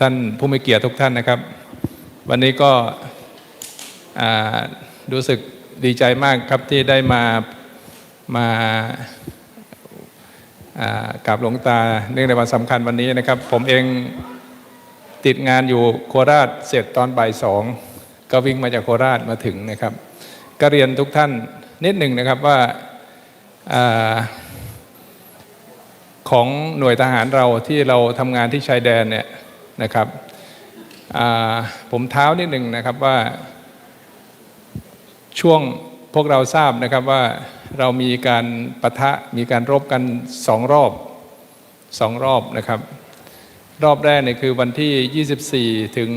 ท่านผู้มีเกียรติทุกท่านนะครับ วันนี้ก็รู้สึกดีใจมากครับที่ได้มามาากราบหลวงตาเนื่องในวันสำคัญวันนี้นะครับ ผมเองติดงานอยู่โคราชเสร็จตอนบ่ายสองก็วิ่งมาจากโคราชมาถึงนะครับ ก็เรียนทุกท่านนิดหนึ่งนะครับว่าอาของหน่วยทหารเราที่เราทำงานที่ชายแดนเนี่ย นะครับผมเท้านิดหนึ่งนะครับว่าช่วงพวกเราทราบนะครับว่าเรามีการปะทะมีการรบกันสองรอบสองรอบนะครับ รอบแรกเนี่ยคือวันที่ 24 ถึง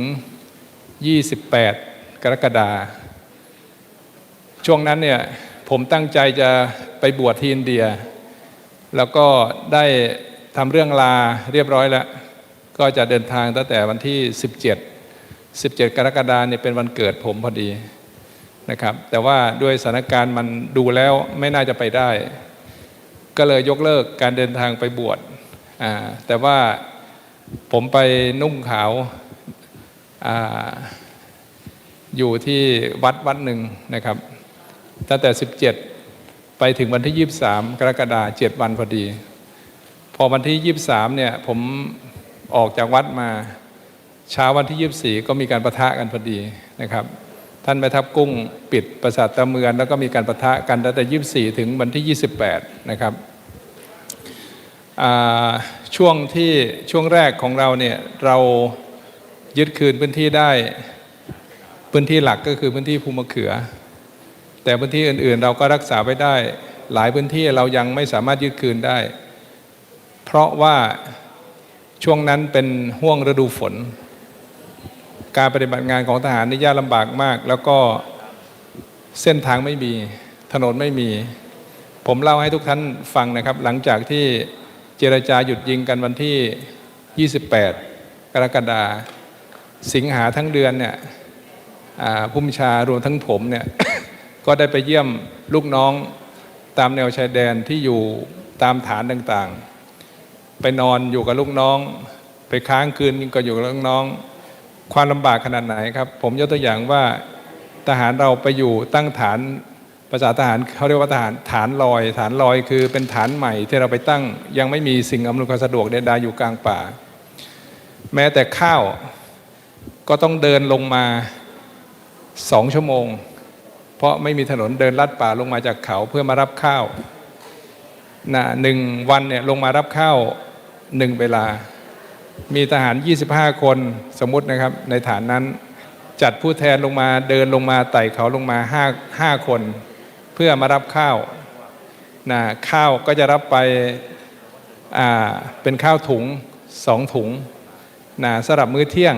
28 กรกฎาคมช่วงนั้นเนี่ยผมตั้งใจจะไปบวชที่อินเดีย แล้วก็ได้ทำเรื่องลาเรียบร้อยแล้ว ก็จะเดินทางตั้งแต่วันที่ 17 17 กรกฎาคมเนี่ยเป็นวันเกิดผมพอดีนะครับ แต่ว่าด้วยสถานการณ์มันดูแล้วไม่น่าจะไปได้ ก็เลยยกเลิกการเดินทางไปบวชอ่าแต่ว่าผมไปนุ่งขาวอ่าอยู่ที่วัดวัดหนึ่งนะครับตั้งแต่ 17 ไปถึงวันที่ 23 กรกฎาคม7วันพอดี พอวันที่ 23เนี่ยผม ออกจากวัดมาเช้าวันที่ 24 ก็มีการประทะกันพอดีนะครับ ท่านแม่ทัพกุ้งปิดปราสาทตะเมือนแล้วก็มีการประทะกันตั้งแต่ 24 ถึงวันที่ 28 นะครับช่วงที่ช่วงแรกของเราเนี่ยเรายึดคืนพื้นที่ได้พื้นที่หลักก็คือพื้นที่ภูมะเขือ แต่พื้นที่อื่นๆ เราก็รักษาไว้ได้ หลายพื้นที่เรายังไม่สามารถยึดคืนได้ เพราะว่า ช่วงนั้นเป็นห่วงฤดูฝน การปฏิบัติงานของทหารนี่ยากลำบากมาก แล้วก็เส้นทางไม่มี ถนนไม่มี ผมเล่าให้ทุกท่านฟังนะครับ หลังจากที่เจรจาหยุดยิงกันวันที่ 28 กรกฎาคมสิงหาทั้งเดือนเนี่ยผู้บัญชารวมทั้งผมเนี่ย ก็ได้ไปเยี่ยมลูกน้องตามแนวชายแดนที่อยู่ตามฐานต่างๆ ไปนอนอยู่กับลูกน้อง ไปค้างคืนก็อยู่กับลูกน้อง ความลำบากขนาดไหนครับ ผมยกตัวอย่างว่าทหารเราไปอยู่ตั้งฐานภาษาทหารเขาเรียกว่าทหารฐานลอย ฐานลอยคือเป็นฐานใหม่ที่เราไปตั้ง ยังไม่มีสิ่งอำนวยความสะดวกใดๆอยู่กลางป่า แม้แต่ข้าวก็ต้องเดินลงมาสองชั่วโมง เพราะไม่มีถนนเดินลัดป่าลงมาจากเขาเพื่อมารับข้าวนะหนึ่งวันเนี่ยลงมารับข้าว หนึ่งเวลา มีทหาร 25 คนสมมตินะครับ ในฐานนั้น จัดผู้แทนลงมาเดินลงมาไต่เขาลงมา5 5คน เพื่อมารับข้าวนะข้าวก็จะรับไปเป็นข้าวถุงสองถุงนะสำหรับมื้อเที่ยง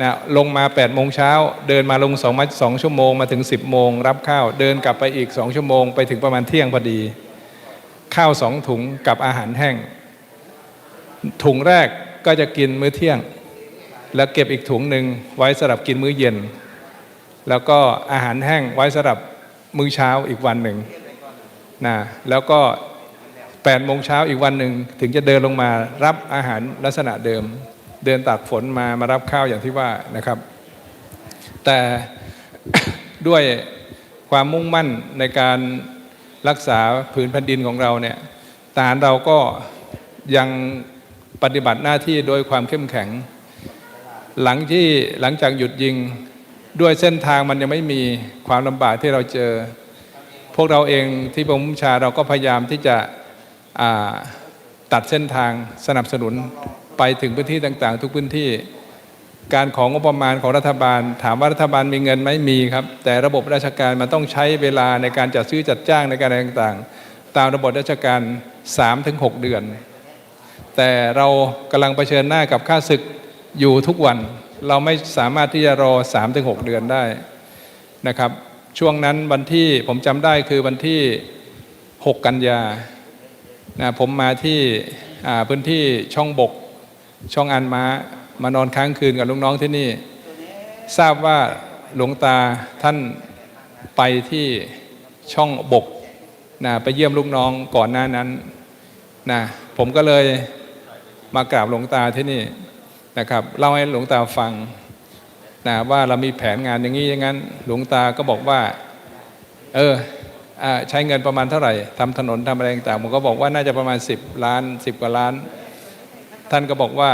นะลงมา8โมงเช้า เดินมาลง2มา2ชั่วโมงมาถึง 10โมงรับข้าว เดินกลับไปอีก2ชั่วโมง ไปถึงประมาณเที่ยงพอดี ข้าวสองถุงกับอาหารแห้ง ถุงแรกก็จะกินมื้อเที่ยง แล้วเก็บอีกถุงหนึ่งไว้สำหรับกินมื้อเย็น แล้วก็อาหารแห้งไว้สำหรับมื้อเช้าอีกวันหนึ่งนะแล้วก็8โมงเช้าอีกวันหนึ่งถึงจะเดินลงมารับอาหารลักษณะเดิม เดินตากฝนมามารับข้าวอย่างที่ว่านะครับ แต่ด้วยความมุ่งมั่นในการรักษาผืนแผ่นดินของเราเนี่ยทหารเราก็ยัง ปฏิบัติหน้าที่โดยความเข้มแข็ง หลังที่หลังจากหยุดยิงด้วยเส้นทางมันยังไม่มีความลำบากที่เราเจอ พวกเราเองที่ประมุชาเราก็พยายามที่จะตัดเส้นทางสนับสนุนไปถึงพื้นที่ต่าง ๆ ทุกพื้นที่การของงบประมาณของรัฐบาล ถามว่ารัฐบาลมีเงินไหมมีครับ แต่ระบบราชการมันต้องใช้เวลาในการจัดซื้อจัดจ้างในการอะไรต่างๆ ตามระบบราชการ 3-6 เดือน แต่เรากำลังเผชิญหน้ากับค่าศึกอยู่ทุกวัน เราไม่สามารถที่จะรอ 3-6 เดือนได้นะครับ ช่วงนั้นวันที่ผมจำได้คือวันที่ 6 กันยานะผมมาที่พื้นที่ช่องบกช่องอันม้ามานอนค้างคืนกับลูกน้องที่นี่ ทราบว่าหลวงตาท่านไปที่ช่องบกนะไปเยี่ยมลูกน้องก่อนหน้านั้นนะ ผมก็เลยมากราบหลวงตาที่นี่นะครับเล่าให้หลวงตาฟังนะว่าเรามีแผนงานอย่างนี้อย่างนั้น หลวงตาก็บอกว่า เออใช้เงินประมาณเท่าไหร่ทำถนนทำอะไรต่างๆผมก็บอกว่าน่าจะประมาณ 10 ล้าน 10 กว่าล้าน ท่านก็บอกว่า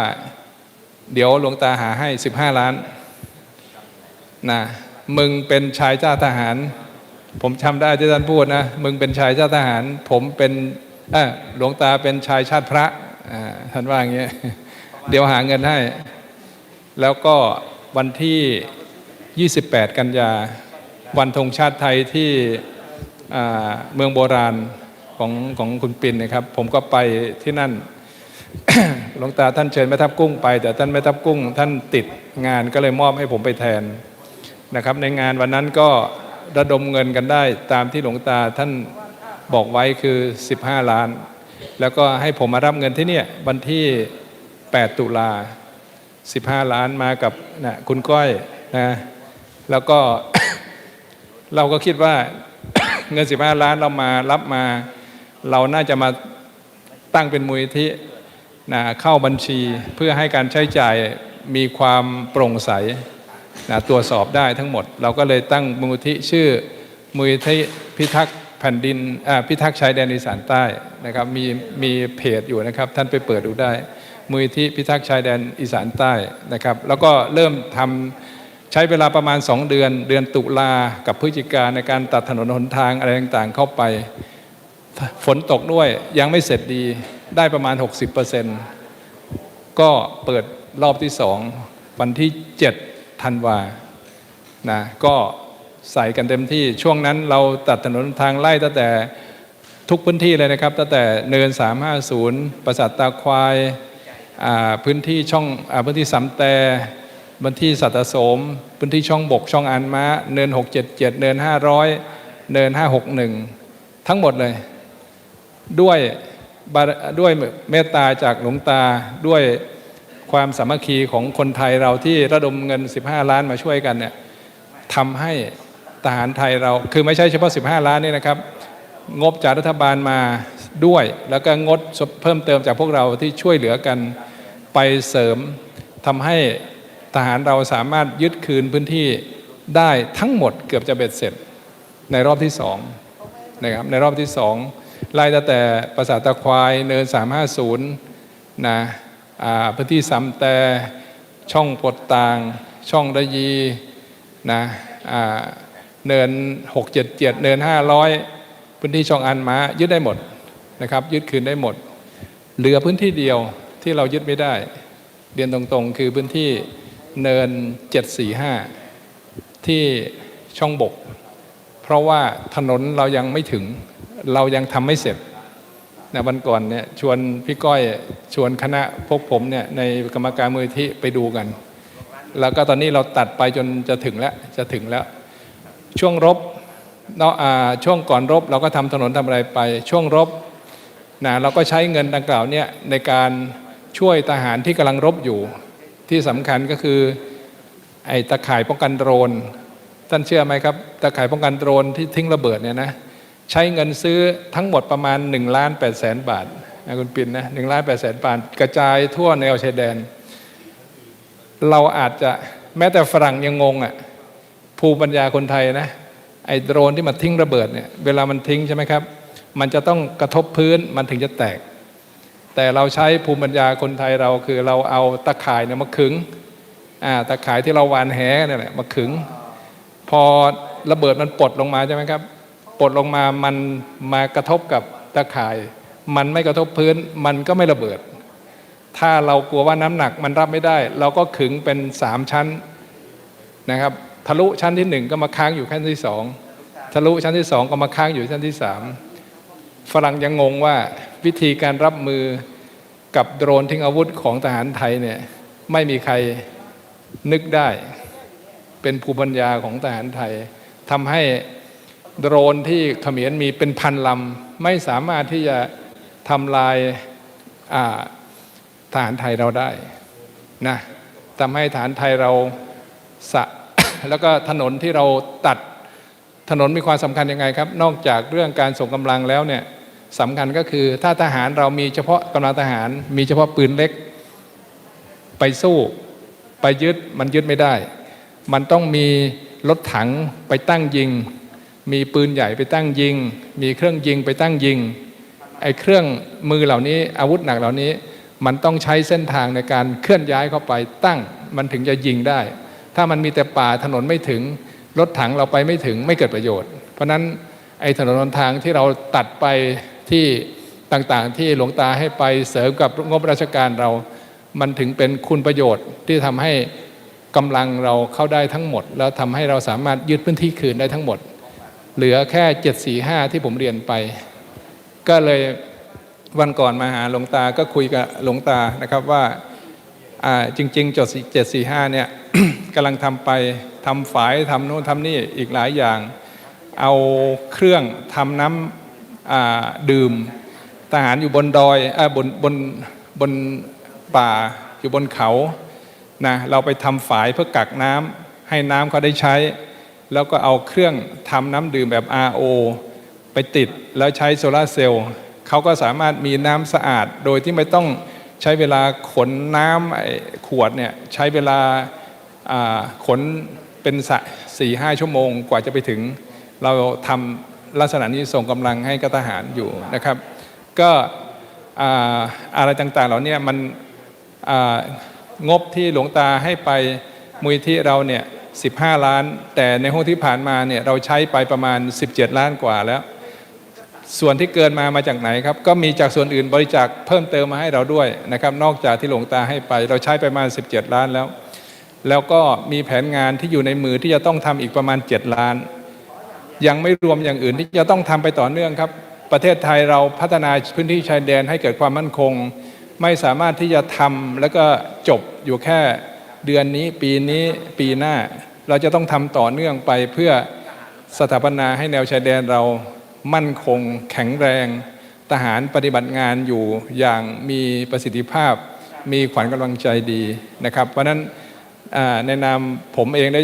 เดี๋ยวหลวงตาหาให้ 15 ล้านนะมึงเป็นชายเจ้าทหาร ผมจำได้ที่ท่านพูดนะ มึงเป็นชายชาติทหาร ผมเป็น หลวงตาเป็นชายชาติพระท่านว่าอย่างเงี้ยเดี๋ยวหาเงินให้ แล้วก็วันที่ 28 กันยา วันธงชาติไทยที่เมืองโบราณของของคุณปินนะครับ ผมก็ไปที่นั่นหลวงตาท่านเชิญแม่ทัพกุ้งไป แต่ท่านแม่ทัพกุ้ง ท่านติดงานก็เลยมอบให้ผมไปแทนนะครับ ในงานวันนั้นก็ระดมเงินกันได้ตามที่หลวงตาท่าน บอกไว้คือ 15 ล้าน แล้วก็ให้ผมมารับเงินที่เนี่ยวันที่ 8 ตุลา 15 ล้านมากับนะคุณก้อยนะแล้วก็ เราก็คิดว่าเงิน 15 ล้านเรามารับมา เราน่าจะมาตั้งเป็นมูลนิธินะเข้าบัญชีเพื่อให้การใช้จ่ายมีความโปร่งใสนะตรวจสอบได้ทั้งหมด เราก็เลยตั้งมูลที่ชื่อมูลที่พิทักษ์ ผ่นดินพิทักษ์ชายแดนอีสานใต้นะครับมีมีเพจอยู่นะครับท่านไปเปิดดูได้มูลที่พิทักษ์ชายแดนอีสานใต้นะครับแล้วก็เริ่มทำใช้เวลาประมาณ 2 เดือน เดือนตุลากับพฤศจิกาในการตัดถนนหนทางอะไรต่างๆ เข้าไปฝนตกด้วยยังไม่เสร็จดีได้ประมาณ 60%ก็เปิดรอบที่สองวันที่ 7 ธันวานะก็ ใส่กันเต็มที่ช่วงนั้นเราตัดถนนทางไล่ตั้งแต่ทุกพื้นที่เลยนะครับ ตั้งแต่เนิน 350 ประสาทตาควายพื้นที่ช่องอพื้นที่สำแต่พื้นที่สัตสม พื้นที่ช่องบกช่องอันม้าเนิน 677 เนิน 500 เนิน 561 ทั้งหมดเลย ด้วยด้วยเมตตาจากหลวงตาด้วยความสามัคคีของคนไทยเราที่ระดมเงิน 15 ล้านมาช่วยกันเนี่ยทำให้ ทหารไทยเราคือไม่ใช่เฉพาะ 15 ล้านนี่นะครับ งบจากรัฐบาลมาด้วย แล้วก็งดเพิ่มเติมจากพวกเราที่ช่วยเหลือกันไปเสริมทำให้ทหารเราสามารถยึดคืนพื้นที่ได้ทั้งหมดเกือบจะเบ็ดเสร็จในรอบที่สองนะครับในรอบที่สองไล่ตั้งแต่ปราสาทตะควายเนิน 350นะพื้นที่ซ้ำแต่ช่องปดต่าง ช่องระยีนะ เนิน 677 เนิน 500 พื้นที่ช่องอันม้ายึดได้หมดนะครับ ยึดคืนได้หมด เหลือพื้นที่เดียวที่เรายึดไม่ได้ เรียนตรงๆ คือพื้นที่เนิน 745 ที่ช่องบก เพราะว่าถนนเรายังไม่ถึง เรายังทำไม่เสร็จนะวันก่อนเนี่ยชวนพี่ก้อยชวนคณะพวกผมเนี่ยในกรรมการมูลที่ไปดูกัน แล้วก็ตอนนี้เราตัดไปจนจะถึงแล้วจะถึงแล้ว ช่วงรบเนาะช่วงก่อนรบ เราก็ทำถนนทำอะไรไป ช่วงรบนะเราก็ใช้เงินดังกล่าวเนี่ยในการช่วยทหารที่กำลังรบอยู่ ที่สำคัญก็คือไอ้ตะข่ายป้องกันโดรนท่านเชื่อไหมครับตะข่ายป้องกันโดรนที่ทิ้งระเบิดเนี่ยนะใช้เงินซื้อทั้งหมดประมาณ1ล้าน8แสนบาทนะคุณปินนะหนึ่งล้านแปดแสนบาทกระจายทั่วแนวชายแดน เราอาจจะแม้แต่ฝรั่งยังงงอะ ภูมิปัญญาคนไทยนะไอ้โดรนที่มาทิ้งระเบิดเนี่ยเวลามันทิ้งใช่ไหมครับ มันจะต้องกระทบพื้นมันถึงจะแตก แต่เราใช้ภูมิปัญญาคนไทยเราคือเราเอาตะข่ายเนี่ยมาขึงอ่าตะข่ายที่เราวานแหเนี่ยแหละมาขึง พอระเบิดมันปลดลงมาใช่ไหมครับปลดลงมามันมากระทบกับตะข่าย มันไม่กระทบพื้นมันก็ไม่ระเบิด ถ้าเรากลัวว่าน้ำหนักมันรับไม่ได้ เราก็ขึงเป็นสามชั้นนะครับ ทะลุชั้นที่หนึ่งก็มาค้างอยู่ชั้นที่สองทะลุชั้นที่สองก็มาค้างอยู่ชั้นที่สามฝรั่งยังงงว่าวิธีการรับมือกับโดรนทิ้งอาวุธของทหารไทยเนี่ยไม่มีใครนึกได้ เป็นภูมิปัญญาของทหารไทยทำให้โดรนที่เขมรมีเป็นพันลำไม่สามารถที่จะทำลายทหารไทยเราได้นะทำให้ทหารไทยเราสะ แล้วก็ถนนที่เราตัดถนนมีความสำคัญยังไงครับ นอกจากเรื่องการส่งกำลังแล้วเนี่ยสำคัญก็คือถ้าทหารเรามีเฉพาะกำลังทหาร มีเฉพาะปืนเล็ก ไปสู้ไปยึดมันยึดไม่ได้ มันต้องมีรถถังไปตั้งยิง มีปืนใหญ่ไปตั้งยิง มีเครื่องยิงไปตั้งยิงไอ้เครื่องมือเหล่านี้อาวุธหนักเหล่านี้ มันต้องใช้เส้นทางในการเคลื่อนย้ายเข้าไปตั้ง มันถึงจะยิงได้ ถ้ามันมีแต่ป่าถนนไม่ถึง รถถังเราไปไม่ถึงไม่เกิดประโยชน์ เพราะนั้นไอ้ถนนหนทางที่เราตัดไปที่ต่างๆ ที่หลวงตาให้ไปเสริมกับงบราชการเรา มันถึงเป็นคุณประโยชน์ที่ทำให้กำลังเราเข้าได้ทั้งหมด แล้วทำให้เราสามารถยึดพื้นที่คืนได้ทั้งหมด เหลือแค่745ที่ผมเรียนไป ก็เลยวันก่อนมาหาหลวงตาก็คุยกับหลวงตานะครับว่าจริงๆจด745เนี่ย กำลังทำไปทำฝายทำโน้นทำนี่อีกหลายอย่าง เอาเครื่องทำน้ำดื่ม ทหารอยู่บนดอยอบนบนบนป่าอยู่บนเขานะเราไปทำฝายเพื่อกักน้ำให้น้ำเขาได้ใช้ แล้วก็เอาเครื่องทำน้ำดื่มแบบ RO ไปติดแล้วใช้โซลาร์เซลล์เขาก็สามารถมีน้ำสะอาด โดยที่ไม่ต้องใช้เวลาขนน้ำขวดเนี่ยใช้เวลา ขนเป็นสี่ห้าชั่วโมงกว่าจะไปถึง เราทำลักษณะนี้ส่งกำลังให้กับทหารอยู่นะครับ ก็อะไรต่างๆเหล่านี้มันงบที่หลวงตาให้ไปมูลที่เราเนี่ย15ล้าน แต่ในห้องที่ผ่านมาเนี่ยเราใช้ไปประมาณ 17 ล้านกว่าแล้ว ส่วนที่เกินมามาจากไหนครับ ก็มีจากส่วนอื่นบริจาคเพิ่มเติมมาให้เราด้วยนะครับ นอกจากที่หลวงตาให้ไป เราใช้ไปประมาณ17 ล้านแล้ว แล้วก็มีแผนงานที่อยู่ในมือที่จะต้องทำอีกประมาณ 7 ล้าน ยังไม่รวมอย่างอื่นที่จะต้องทำไปต่อเนื่องครับ ประเทศไทยเราพัฒนาพื้นที่ชายแดนให้เกิดความมั่นคง ไม่สามารถที่จะทำแล้วก็จบอยู่แค่เดือนนี้ปีนี้ปีหน้า เราจะต้องทำต่อเนื่องไปเพื่อสถาปนาให้แนวชายแดนเรามั่นคง แข็งแรง ทหารปฏิบัติงานอยู่อย่างมีประสิทธิภาพ มีขวัญกำลังใจดีนะครับ เพราะนั้น ในนามผมเองได้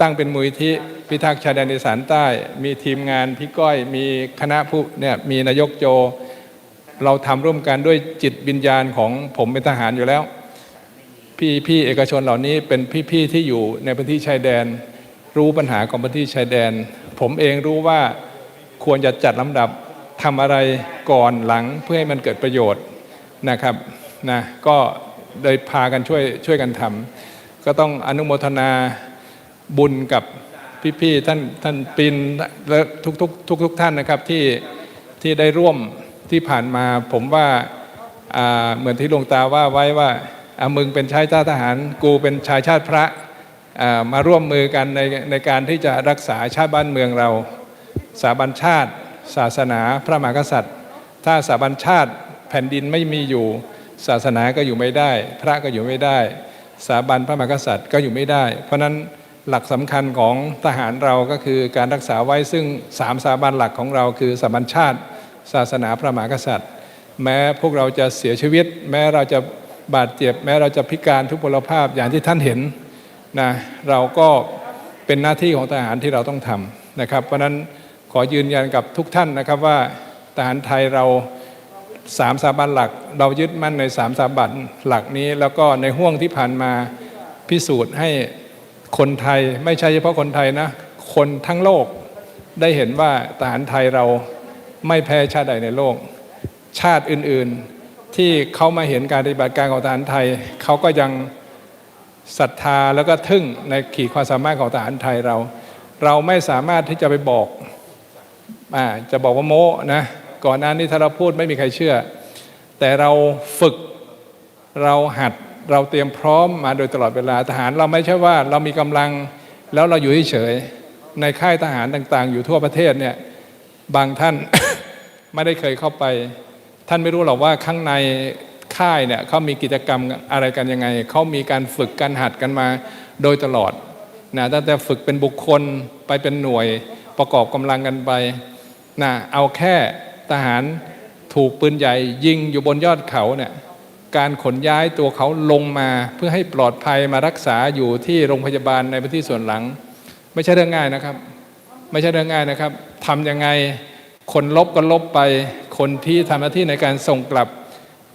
ตั้งเป็นมูลที่พิทักษ์ชายแดนอีสานใต้ มีทีมงานพี่ก้อย มีคณะผู้เนี่ยมีนายกโจ เราทำร่วมกันด้วยจิตวิญญาณของผมเป็นทหารอยู่แล้ว พี่พี่เอกชนเหล่านี้เป็นพี่ๆที่อยู่ในพื้นที่ชายแดน รู้ปัญหาของพื้นที่ชายแดน ผมเองรู้ว่าควรจะจัดลำดับทำอะไรก่อนหลังเพื่อให้มันเกิดประโยชน์นะครับนะก็เลยพากันช่วยช่วยกันทำ ก็ต้องอนุโมทนาบุญกับพี่ๆท่านท่านปินและทุกๆทุกทุกท่านนะครับที่ที่ได้ร่วมที่ผ่านมา ผมว่าเหมือนที่หลวงตาว่าไว้ว่าอามึงเป็นชายชาติทหาร กูเป็นชายชาติพระมาร่วมมือกันในในการที่จะรักษาชาติบ้านเมืองเราสถาบันชาติ ศาสนาพระมหากษัตริย์ ถ้าสถาบันชาติแผ่นดินไม่มีอยู่ ศาสนาก็อยู่ไม่ได้ พระก็อยู่ไม่ได้ สถาบันพระมหากษัตริย์ก็อยู่ไม่ได้ เพราะฉะนั้นหลักสำคัญของทหารเราก็คือการรักษาไว้ซึ่งสามสถาบันหลักของเราคือสถาบันชาติ ศาสนาพระมหากษัตริย์ แม้พวกเราจะเสียชีวิต แม้เราจะบาดเจ็บ แม้เราจะพิการทุพพลภาพอย่างที่ท่านเห็นนะเราก็เป็นหน้าที่ของทหารที่เราต้องทำนะครับ เพราะฉะนั้นขอยืนยันกับทุกท่านนะครับว่าทหารไทยเรา สามสถาบันหลัก เรายึดมั่นในสามสถาบันหลักนี้ แล้วก็ในห่วงที่ผ่านมาพิสูจน์ให้คนไทยไม่ใช่เฉพาะคนไทยนะ คนทั้งโลกได้เห็นว่าทหารไทยเราไม่แพ้ชาติใดในโลก ชาติอื่นๆที่เขามาเห็นการปฏิบัติการของทหารไทยเขาก็ยังศรัทธาแล้วก็ทึ่งในขีดความสามารถของทหารไทยเรา เราไม่สามารถที่จะไปบอกอจะบอกว่าโม้นะ ก่อนหน้านี้ถ้าเราพูดไม่มีใครเชื่อ แต่เราฝึกเราหัดเราเตรียมพร้อมมาโดยตลอดเวลาทหารเราไม่ใช่ว่าเรามีกำลังแล้วเราอยู่เฉยในค่ายทหารต่าง ๆ อยู่ทั่วประเทศเนี่ยบางท่าน ไม่ได้เคยเข้าไป ท่านไม่รู้หรอกว่าข้างในค่ายเนี่ยเขามีกิจกรรมอะไรกันยังไงเขามีการฝึกการหัดกันมาโดยตลอดนะตั้งแต่ฝึกเป็นบุคคลไปเป็นหน่วยประกอบกำลังกันไปนะเอาแค่ ทหารถูกปืนใหญ่ยิงอยู่บนยอดเขาเนี่ยการขนย้ายตัวเขาลงมาเพื่อให้ปลอดภัยมารักษาอยู่ที่โรงพยาบาลในพื้นที่ส่วนหลัง ไม่ใช่เรื่องง่ายนะครับ ไม่ใช่เรื่องง่ายนะครับทำยังไงคนลบก็ลบไป คนที่ทำหน้าที่ในการส่งกลับ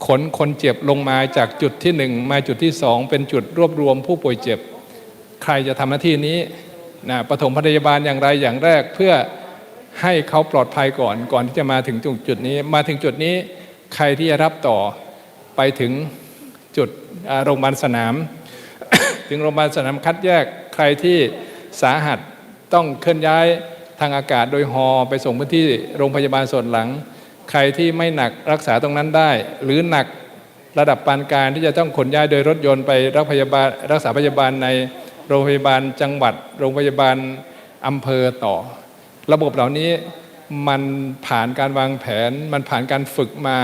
ขนคนเจ็บลงมาจากจุดที่หนึ่งมาจุดที่สองเป็นจุดรวบรวมผู้ป่วยเจ็บ ใครจะทำหน้าที่นี้นะปฐมพยาบาลอย่างไรอย่างแรกเพื่อ ให้เขาปลอดภัยก่อน ก่อนที่จะมาถึงจุดนี้ มาถึงจุดนี้ใครที่จะรับต่อไปถึงจุดโรงพยาบาลสนาม ถึงโรงพยาบาลสนามคัดแยกใครที่สาหัสต้องเคลื่อนย้ายทางอากาศโดยฮอไปส่งพื้นที่โรงพยาบาลส่วนหลัง ใครที่ไม่หนักรักษาตรงนั้นได้ หรือหนักระดับปานกลารที่จะต้องขนย้ายโดยรถยนต์ไปรักพยาบาลรักษาพยาบาลในโรงพยาบาลจังหวัด โรงพยาบาลอำเภอต่อ ระบบเหล่านี้มันผ่านการวางแผน มันผ่านการฝึกมา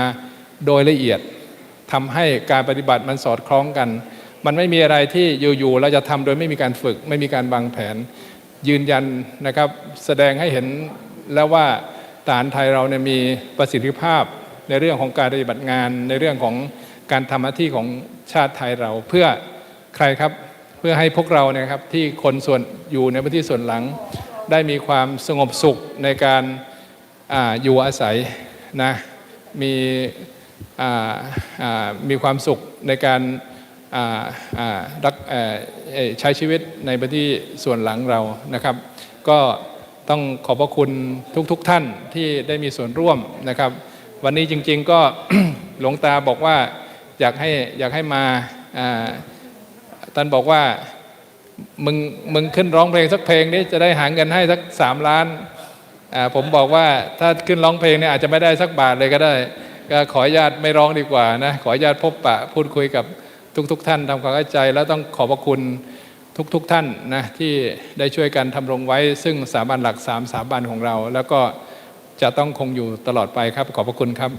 โดยละเอียดทำให้การปฏิบัติมันสอดคล้องกัน มันไม่มีอะไรที่อยู่ๆเราจะทำโดยไม่มีการฝึก ไม่มีการวางแผน ยืนยันนะครับ แสดงให้เห็นแล้วว่าทหารไทยเราเนี่ยมีประสิทธิภาพในเรื่องของการปฏิบัติงาน ในเรื่องของการทำหน้าที่ของชาติไทยเราเพื่อใครครับเพื่อให้พวกเราเนี่ยครับที่คนส่วนอยู่ในพื้นที่ส่วนหลัง ได้มีความสงบสุขในการอาอยู่อาศัยนะมีมีความสุขในการรักใช้ชีวิตในพื้นที่ส่วนหลังเรานะครับ ก็ต้องขอบพระคุณทุกๆทท่านที่ได้มีส่วนร่วมนะครับ วันนี้จริงๆก็หลวงตาบอกว่าอยากให้อยากให้มาท่านบอกว่า มึงมึงขึ้นร้องเพลงสักเพลงนี้จะได้หาเงินให้สักสามล้านอ่าผมบอกว่าถ้าขึ้นร้องเพลงเนี่ยอาจจะไม่ได้สักบาทเลยก็ได้ ก็ขอญาตไม่ร้องดีกว่านะขอญาตพบปะพูดคุยกับทุกๆทท่านทำความเข้าใจ แล้วต้องขอบพระคุณทุกๆทท่านนะที่ได้ช่วยกันทำรงไว้ ซึ่งสถาบันหลักสามสถาบันของเรา แล้วก็จะต้องคงอยู่ตลอดไปครับ ขอบพระคุณครับ